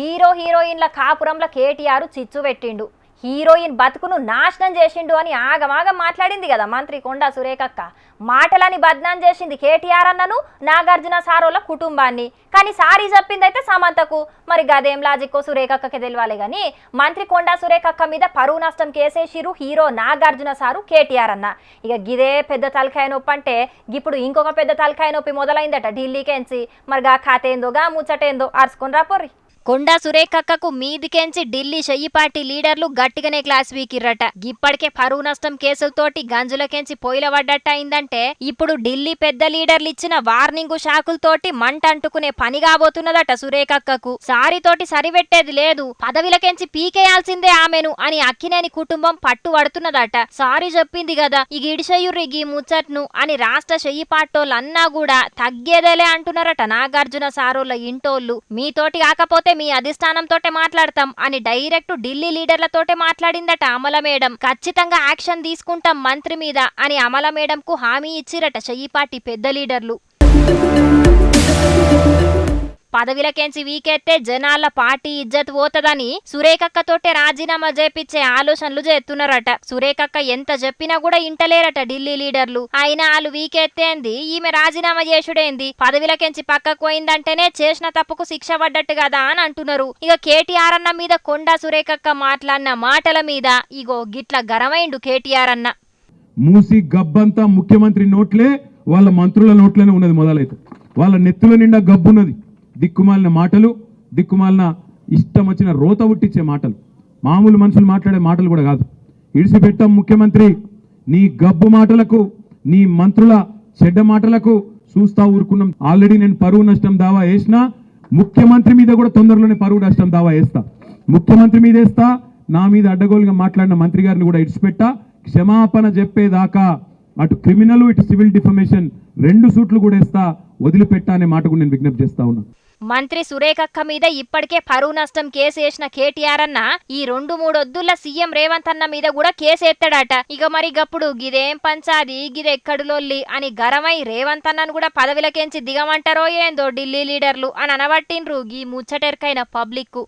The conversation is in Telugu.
హీరో హీరోయిన్ల కాపురంలో కేటీఆర్ చిచ్చు పెట్టిండు. హీరోయిన్ బతుకును నాశనం చేసిండు అని ఆగమాగం మాట్లాడింది కదా మంత్రి కొండా సురేఖక్క. మాటలని బద్నాం చేసింది కేటీఆర్ అన్నను నాగార్జున సారోల కుటుంబాన్ని. కానీ సారీ చెప్పిందైతే సమంతకు. మరి గదేం లాజిక్కో సురేఖక్కకి తెలియాలి కానీ మంత్రి కొండా సురేఖక్క మీద పరువు నష్టం కేసేసిరు హీరో నాగార్జున సారు కేటీఆర్ అన్న. ఇక గిదే పెద్ద తలకాయ నొప్పి అంటే ఇప్పుడు ఇంకొక పెద్ద తలకాయ నొప్పి మొదలైందట ఢిల్లీకెంచి. మరి గా ఖాతేందో గా ముచ్చటేందో అరుచుకొని రాపోర్రి కొండా సురేఖక్కకు మీదికెంచి ఢిల్లీ చెయ్యిపాటి లీడర్లు గట్టిగానే క్లాస్ వీకిర్రట. ఇప్పటికే పరువు నష్టం కేసులతోటి గంజులకెంచి పొయ్యిలబడ్డట్ట అయిందంటే ఇప్పుడు ఢిల్లీ పెద్ద లీడర్లు ఇచ్చిన వార్నింగ్ షాకులతోటి మంట అంటుకునే పని కాబోతున్నదట సురేఖక్కకు సారితోటి సరిపెట్టేది లేదు పదవిలకెంచి పీకేయాల్సిందే ఆమెను అని అక్కినేని కుటుంబం పట్టు పడుతున్నదట సారీ చెప్పింది కదా ఈ ఇడిషయ్యుర్రి గీ ముచ్చట్ను అని రాష్ట్ర చెయ్యిపాటోళ్ళన్నా కూడా తగ్గేదేలే అంటున్నారట నాగార్జున సారోళ్ళ ఇంటోళ్ళు. మీతోటి కాకపోతే మీ అధిష్టానంతోటే మాట్లాడతాం అని డైరెక్ట్ ఢిల్లీ లీడర్లతోటే మాట్లాడిందట అమల మేడం. ఖచ్చితంగా యాక్షన్ తీసుకుంటాం మంత్రి మీద అని అమల మేడంకు హామీ ఇచ్చిరట చెయ్యిపాటి పెద్ద లీడర్లు. పదవిలకెంచి వీకెత్తే జనాల పార్టీ ఇజ్జత్ పోతదని సురేఖక్కతోటే రాజీనామా చేపించే ఆలోచనలు చేస్తున్నారట. సురేఖక్క ఎంత చెప్పినా కూడా ఇంటలేరట ఢిల్లీ లీడర్లు. అయినా వాళ్ళు వీకెత్తేంది ఈమె రాజీనామా చేసుడేంది పదవిలకెంచి పక్కకు పోయిందంటేనే చేసిన తప్పుకు శిక్ష పడ్డట్టు కదా అని అంటున్నారు. ఇక కేటీఆర్ అన్న మీద కొండా సురేఖక్క మాట్లాడిన మాటల మీద ఇగో గిట్ల గరమైండు కేటీఆర్ అన్న. మూసి గబ్బంతా ముఖ్యమంత్రి నోట్లే వాళ్ళ మంత్రుల నోట్లోనే ఉన్నది మొదలైతే. వాళ్ళ నెత్తుల నిండా గబ్బున్నది. దిక్కుమాలిన మాటలు దిక్కుమాలిన ఇష్టం వచ్చిన రోత ఉట్టించే మాటలు. మామూలు మనుషులు మాట్లాడే మాటలు కూడా కాదు. ఇడిసిపెట్టాం ముఖ్యమంత్రి నీ గబ్బు మాటలకు నీ మంత్రుల చెడ్డ మాటలకు చూస్తా ఊరుకున్నాం. ఆల్రెడీ నేను పరువు నష్టం దావా వేసినా ముఖ్యమంత్రి మీద కూడా తొందరలోనే పరువు నష్టం దావా వేస్తా. ముఖ్యమంత్రి మీద వేస్తా నా మీద అడ్డగోలుగా మాట్లాడిన మంత్రి గారిని కూడా ఇడిచిపెట్టా క్షమాపణ చెప్పేదాకా అటు క్రిమినల్ ఇటు సివిల్ డిఫమేషన్ రెండు సూట్లు కూడా వేస్తా వదిలిపెట్టా అనే మాట కూడా నేను విజ్ఞప్తి చేస్తా ఉన్నా. మంత్రి సురేఖక్క మీద ఇప్పటికే పరువు నష్టం కేసు కేటీఆర్ అన్న ఈ రెండు మూడొద్దుల సీఎం రేవంత్ అన్న మీద కూడా కేసు ఇక మరి గప్పుడు గిదేం పంచాది గిదెక్కడులొల్లి అని గరమై రేవంత్ అన్నను కూడా పదవిలకెంచి దిగమంటారో ఏందో ఢిల్లీ లీడర్లు అని అనబట్టిండ్రు గీ ముచ్చటెరకైన పబ్లిక్